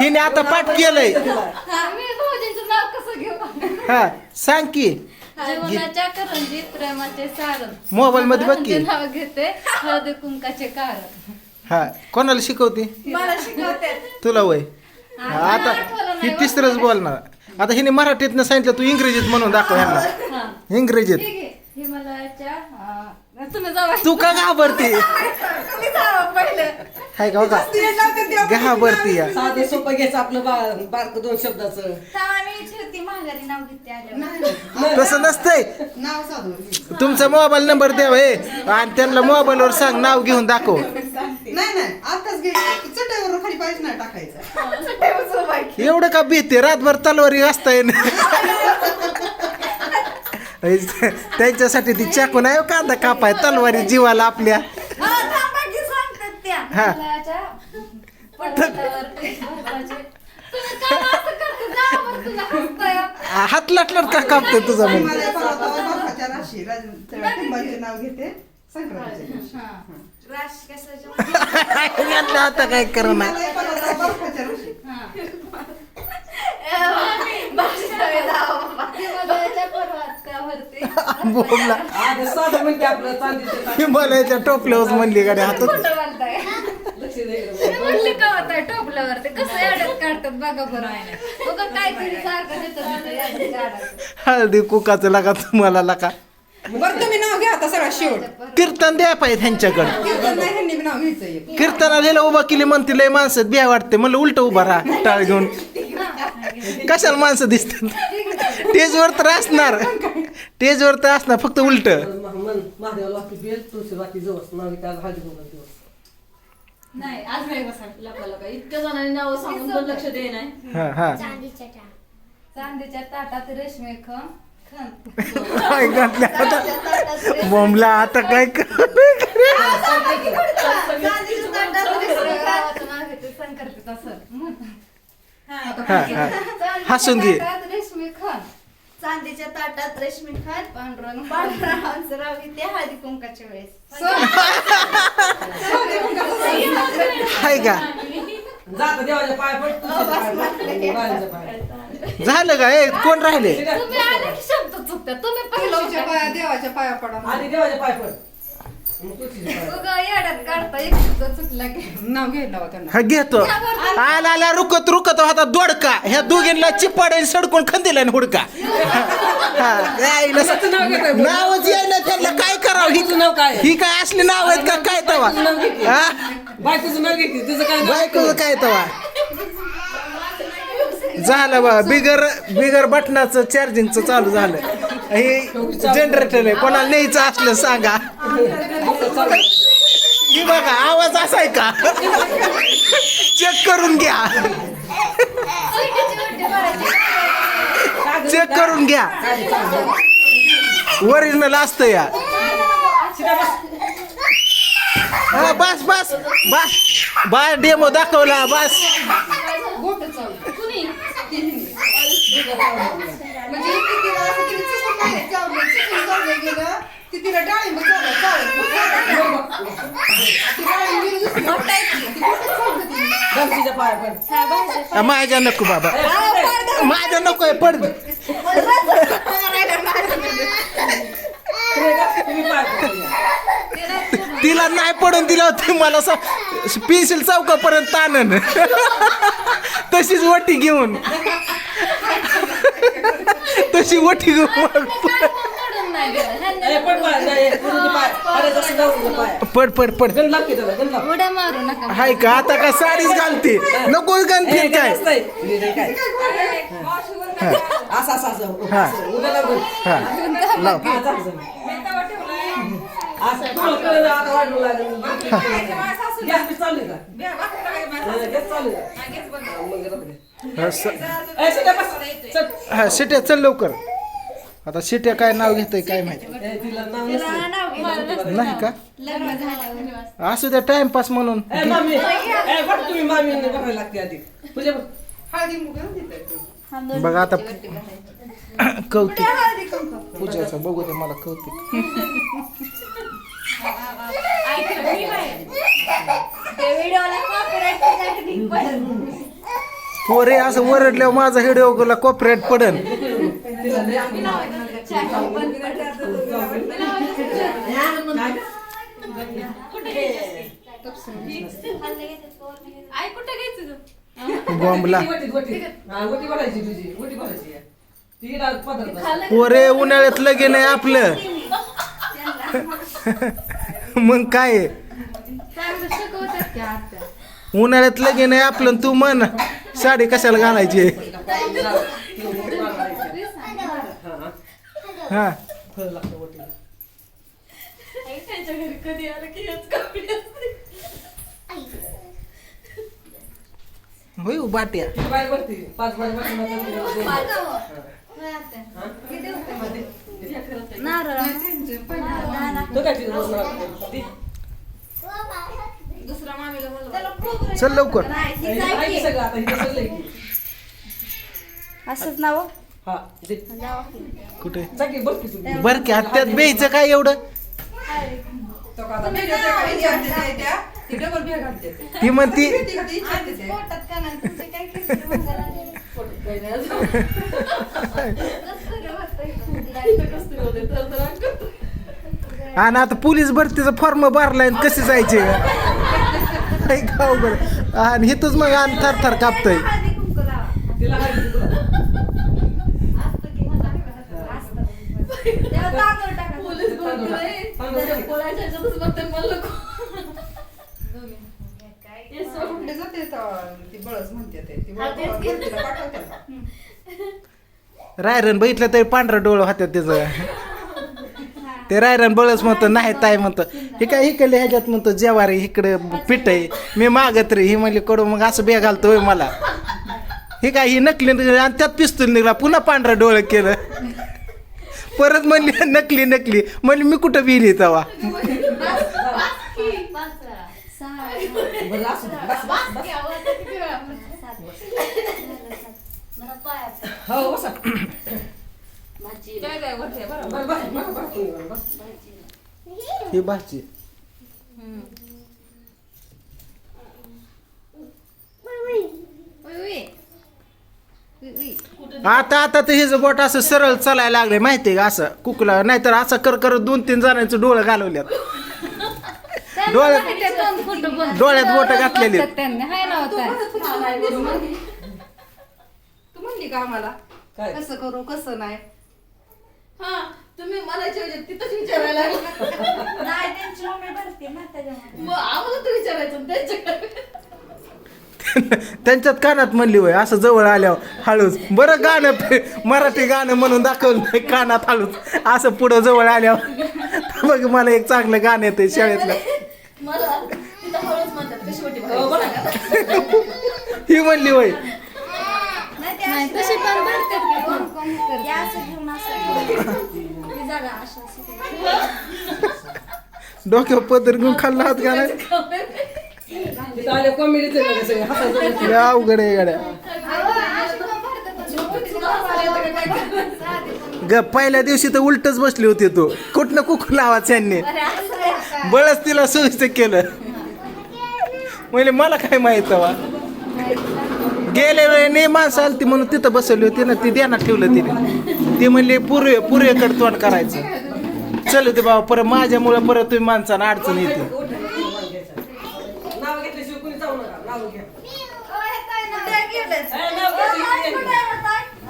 हिने आता पाठ केलंय. मी भाऊजींचं नाव कसं घेऊ? हा सांग की. जीवनाच्या करंजी प्रेमाचे सारण मोबाईल मध्ये बघ की. ते नाव घेते हळदी कुंकाचे कारण. हा कोणाला शिकवते? मला शिकवते. तुला वय? हा, आता ही तिसरंच बोलणार. आता हिने मराठीतनं सांगितलं तू इंग्रजीत म्हणून दाखव ह्यांना. हा. इंग्रजीत. तू का घाबरते? हाय का घाबरती या. साधं सोपं घ्यायचं आपलं बा बारक दोन शब्दाचं. तेव्हा मी ठेवती माघारी नाव घेते आल्यावर. तसं नसतंय. नाव साधू तुमचा मोबाईल नंबर द्यावा हे आणि त्यांना मोबाईलवर सांग नाव घेऊन दाखव. नाही नाही. आताच घे. चटईवर खाली पाहिजे नाही टाकायचं. आहे. एवढं का भीते? रातभर तलवारी असताय त्यांच्यासाठी ती चाकू नाही हो कांदा कापाय. तलवारी जीवाला आपल्या. हा, थांबा की सांगतात त्या. हा. हात लाटलाट का कापते तुझा मग नाव घेते आता काय करणार? हा. हिमालयाच्या. हिमालयाच्या टोपल्यावर म्हणली गाडी हातात? द्यायचं. मी म्हणली का होताय टोपल्यावरती कसं काढतात बघा बरं. बघा काहीतरी सारखं देतात. हळदी कुकाचं लागा तुम्हाला लागा. बरं तुम्ही नाव घ्या आता सगळा शेवट कीर्तन द्या पाहिजे त्यांच्याकडं कीर्तन नाही ह्यांनी बी नाव घ्यायचं एक. कीर्तनाला लिहिलं उभा केली म्हणते लय माणसं बिया वाटते. म्हणलं उलट उभा राहा टाळ घेऊन. कशाला माणसं दिसतात? टेजवर तर असणार. टेजवर तर असणार फक्त उलट. मग मन महादेवाला वाकी बेल तुळशी वाकी जवळ नाव त्याला हळदी कुंकू. दिवस नाही आज नाही बसा. लपा लपा. इतक्या जणांनी नाव सांगून पण लक्ष दे नाही हा हा. चांदीच्या ताटात रेशमी खण खण काय आता. बोंबला आता काय कर चांदीचं ताटात रेशमी खण. गावाचं नाव घेते संकर्पिता सर हा. हा हसून घे. चांदीच्या ताटात रेशमी खात पांडुरंग पांढरा हंसराव इथे हळदी कुंकाच्या वेळेस. हाय का? जात देवाच्या पाय झालं का? ए कोण राहिले? तुम्ही आले की शब्द चुकतात तुम्ही पहिलं तुळशीच्या पाया देवाच्या पाया पडा आधी देवाच्या पाय पड. नाव घ्यायला लावा त्यांना. हा घेतो. आला आला रुकत रुकत होता दोडका. ह्या दोघींना चिपाड सडकून खंदीला हुडका. हा, यायला स- नाव घेतोय. नावच येईना त्यांना काय करावं? बायकोचं नाव काय? ही आहे? ही काय असली नाव आहेत का? काय तवा? नाव किती? हा? बायकोचं नाव घेते तुझं काय नाव? बायकोचं काय तवा? झालं बा बिगर बिगर बटनाचं चार्जिंगचं चालू झालं. हे जनरेटर आहे. कोणाला न्यायचं असलं सांगा. ही बघा आवाज असा आहे का चेक करून घ्या चेक करून घ्या ओरिजिनल असतं या हा, बस बस बस बस डेमो दाखवला बस म्हणजे तिला डाळिंब चावलं, चावलं. ती डाळिंब गेली दुसरी. ती बोटं चावलं तिने. गमतीच्या पाय पड आ, माझ्या नको बाबा माझ्या नको आहे पड तुम्ही पाय पड तिला नाही पडून दिला होती मला पेन्सिल चौकापर्यंत ताणन तशीच वटी घेऊन तशी वटी घेऊन नाही पड पड पड उड्या मारू नका. हाय का? आता का साडीच घालते? नको घालते काय? असं असं असं. हा. उद्या लागून हा. लाव. हा, चालेल, चालेल. असं पुढं कळलं, आता वाढू लागलं. गॅस बी चालू आहे का? गॅस चालू आहे. मग राहू दे. स- ए, सीटा बस. चल. शिट्या चल लवकर. आता शिट्या काय नाव घेतोय काय माहिती? तिला नाव नाही का? लग्न झाल्यावर असू द्या टाइमपास म्हणून. ए, मामी! ए, बघ तुम्ही मामी बघायला लागते आधी. पूजा बघ. हळदी मुगा देताय बघा आता. कौतिक. हळदी कुंकू पूजाचं बघू दे मला कौतिक. ते व्हिडिओला कॉपीराईट पोरे असं वरडल्यावर माझा व्हिडिओ कॉपरेट पडन आम्ही आई कुठे घ्यायचं तू बॉम्बला पोरे उन्हाळ्यात लगीन आहे आपलं. मग काय? उन्हाळ्यात लगीन आहे आपलं तू म्हण साडी कशाला घालायची? हा फळ लागतं वटीला त्यांच्या घरी कधी आलं की हेच कपडे असते. होय हो, बाट्या किती बाय भरती पाच बाय भरती नारळ तो काय तिथं बसणार ती दुसऱ्या मामीला. चल लवकर आहे सगळं आता इथे सगळं आहे की. असंच नाव हा दे कुठे? जा की बघ की बर की बेयचं काय एवढं? तो का आता मेल्या त्या काही आणते त्या त्या, ती डबल म्हणती ती का ती इच्छा आणते ते. पोटात का नाही तुमचे काय केसरी वगैरे आणि आता पोलीस भरतीचा फॉर्म भरलाय आणि कसे जायचे? काय अवघड. आणि हिथंच मग आणि थर थर कापतय. तिला की तुला पोलीस भरती नाही. तांदूळ दे. पोलाच्या ह्याच्यातच बघते मला नको. हे सोड. कुठे जाते तर ती बळच म्हणते ते ती हा, तेच की. भरतीला पाठवते रायरन बघितलं तरी पांढरा डोळं होत्या त्याचं. ते रायरन बळच म्हणतं नाही ताई म्हणतं. हे काय इकडे ह्याच्यात म्हणतो जेवारी इकडे पिठ आहे. मी मागत रे. ही म्हणली कडू मग असं बे घालतोय मला. हे काय ही नकली आणि त्यात पिस्तूल निघाला पुन्हा पांढरा डोळं केलं. परत म्हणली नकली नकली. म्हणली मी कुठं बिली बस, बस. हो बसा काय काय वरती आहे, बरोबर. बरं, बस, बस, बस, तुम्ही बरं, बस. ही भाजी आता आता तर हिचं बोट असं सरळ चालायला लागले माहितीये का असं? कुकला नाहीतर असं कर कर दोन तीन जणांचं डोळं घालवल्यात. डोळ्यात बोटं घातलेली. बघतात त्यांनी हाय ना होता तू म्हणली का आम्हाला? काय? कसं करू कसं नाही? हा तुम्ही मला विचारायचं तिथंच विचारायला लागला. नाही त्यांची मम्मी भरते ना त्याच्यामुळे. मग आम्हाला तर विचारायचं त्यांच्याकडे. त्यांच्यात कानात म्हणली होय असं जवळ आल्यावर हळूच. बरं गाणं पे- मराठी गाणं म्हणून दाखवलं नाही कानात हळूच. असं पुढं जवळ आल्यावर. बघ मला एक चांगलं गाणं येतं शाळेतलं. हो. ही म्हणली असते. डोक्यावर पदर घेऊन खाल्ला हात गाणं तिथं आले कॉमेडीचे सगळे हसायचं लय अवघड आहे गाड्या. ग पहिल्या दिवशी तर उलटच बसली होती तू. कुठनं कुक लावाच यांनी? बळच तिला सुविस्त केलं. म्हणजे मला काय माहीत वा गेल्या वेळेने माणसं आलती म्हणून तिथं बसवली होती ना ती ध्यानात ठेवलं तिने. ती म्हणली पूर्वे पूर्वेकडे तोंड करायचं. चल होते बाबा परत माझ्यामुळे परत तुम्ही माणसांना अडचण येते नाव घेतल्याशिवाय कोणी जाऊ नका नाव घ्या गेलंच. ए, नाव घ्यायचं. जाऊ कोणी जाऊ. जाऊ, जाऊ. एक दिवस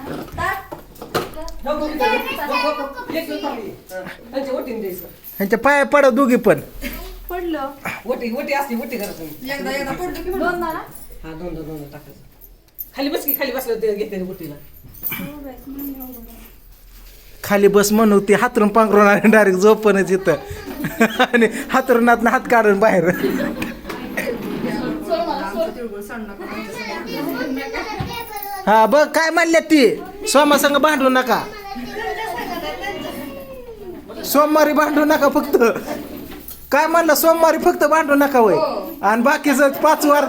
थांबली. हा. त्यांच्या वटीने द्यायचं ह्यांच्या पाया पडा दोघी पण. पडलं. असते एकदा एकदा पडलं की हा टाकायचं. खाली बस की खाली बसलं ते घेते वटीला. खाली बस म्हणू ती हातरून पांघरून आणि डायरेक्ट झोपणच येतं आणि हातरुणात हात काढून बाहेर. हा बघ काय म्हणल्या ती? सोमासंग भांडू नका सोमवारी भांडू नका फक्त काय म्हणलं सोमवारी फक्त भांडू नका होय आणि बाकीचं पाच वार.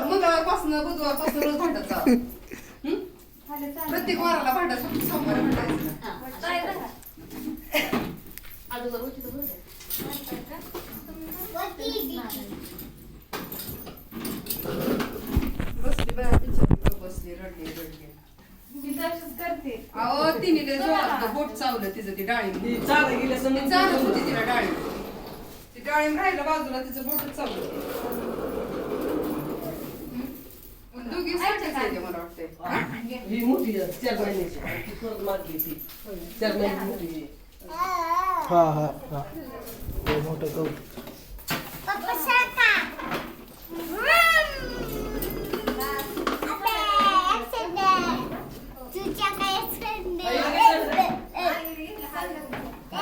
हं? प्रत्येक वाराला सोमवारी. बसली बसली रडली रडली अहो तिने लय जोरात बोट चावलं तिचं ती डाळिंब ती चालत गेली असं ती चालत होती तिला डाळिंब ती डाळिंब राहिलं बाजूला तिचं बोटच चावलं. दोघी सारखेच आहे ते मला वाटतंय. ही? मोठी आहे, चार महिन्याची. ती परत मारली ती. चार महिन्याची मोठी आहे. हा हा हा. ते मोठं कौतुक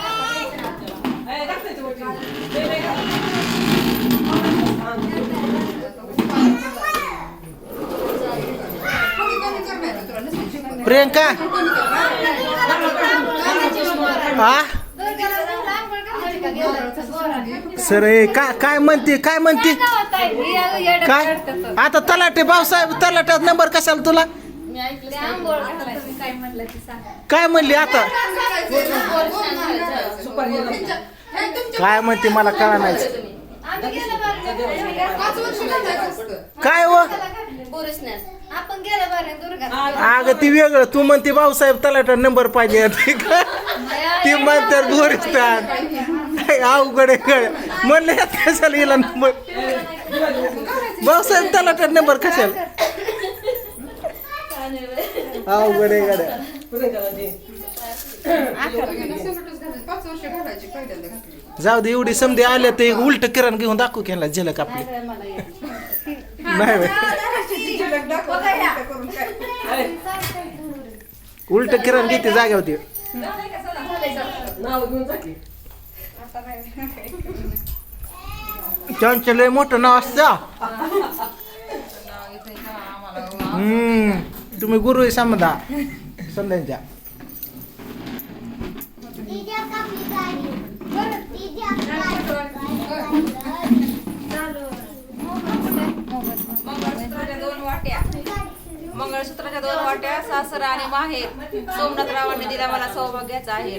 ए, टाकायची मोठी. नाही, नाही का? थोडी कमी कर बाई, तुला नसेल शिकवलं. प्रियंका? हा? सर काय काय म्हणते काय म्हणते? काय? आता तलाटे भाऊसाहेब तलाट्यात नंबर कशाला तुला? काय म्हणली आता? काय म्हणते मला कळा नाही. काय व आपण गेलं बरं दुर्गा अगं ती वेगळं तू म्हणते भाऊसाहेब तलाटा नंबर पाहिजे ती म्हणतात गोरिस्तान काय अवघड गड म्हणलं कशाला गेला नंबर भाऊसाहेब तलाटा नंबर कशाला अवघड आहे गड्या जाऊ दे एवढी समधी आल्या एक उलट किरण घेऊन दाखवू केला झलक आपली. नाही बाई. उलट किरण घेते जाग्यावरती नाव घेऊन जा की. त्यांचं लय मोठं नाव असतं. हम्म तुम्ही गुरु आहे समजा समजायच्या मंगळसूत्राच्या दोन वाट्या. मंगळसूत्राच्या दोन वाट्या सासर आणि माहेर. सोमनाथ रावांनी दिला मला सौभाग्याचा आहे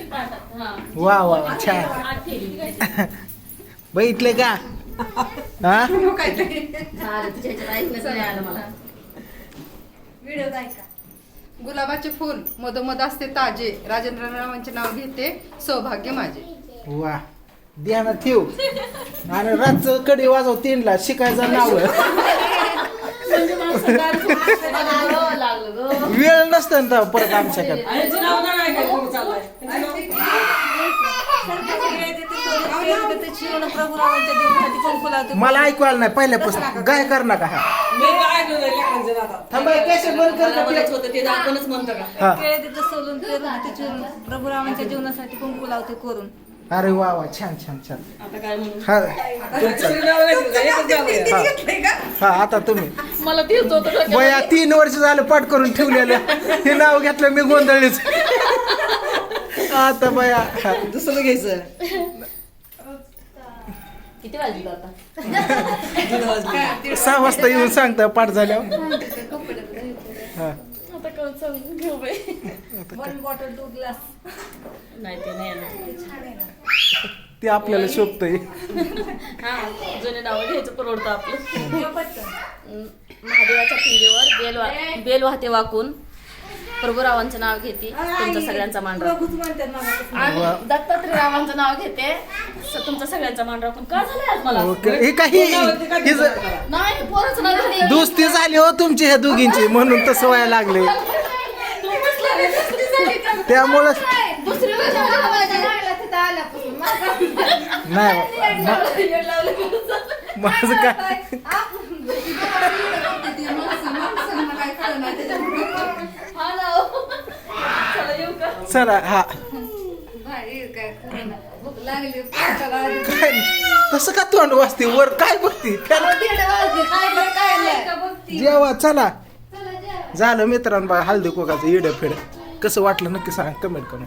वा वा वा छान. बघितले का? हा? व्हिडिओ ऐका गुलाबाचे फुल मधोमध असते ताजे. राजेंद्र रावांचे नाव घेते सौभाग्य माझे. वा. ध्यानात ठेव. आणि रातचं कडी वाजव तीनला शिकायचं नाव. वेळ नसतं ना परत आमच्याकडे. मला ऐकू आलं नाही पहिल्यापासून. गाय कर नका हा. थांबा कॅसेट बंद? होतं ते आपणच म्हणतो का हा. केळे तिथं सोलून पेरून तिथे चिरून प्रभू रावांच्या जीवनासाठी कुंकू लावते करून. अरे वा वा छान छान छान. आता काय म्हणू? हा. दुसरी नावं घेतली का? एकच नाव आहे. हा. आता तुम्ही. मला तेच होतं वया तीन वर्ष झालं पाठ करून ठेवलेलं. हे नाव घेतलं मी गोंधळीच आता बया हा. दुसरं घ्यायचं. किती वाजले आता. सहा वाजता येऊन सांगता पाठ झाल्यावर. हा. आता कोण समजून घेऊ बाई वन बॉटल टू ग्लास नाही ते नाही येणार. ते आपल्याला शोभतंय. हा जुने नाव घ्यायचं परवडतं आपलं. महादेवाच्या पिंडीवर बेल वा बेल वाहते वाकून. प्रभुरावांचं नाव घेते. तुमचा सगळ्यांचा मान राखून आणि दत्तात्रय रावांचं नाव घेते. स- तुमचा सगळ्यांचा मान राखून का झालंय आज मला? ओके. हे काही हिचं- नाही पोरच नाव घेते. दोस्ती झाली हो तुमची ह्या दोघींची. म्हणून तसं व्हायला लागले. त्यामुळं दुसरी नाही मा- येड लावलं की? झालं. माझं काय? चला हा. काय तसं का तोंड वाजते? वर काय बघते? दीड जेवा चला. झालं मित्रांनो बा हळदी कोकाचं इड फेड कसं वाटलं नक्की सांग कमेंट करून.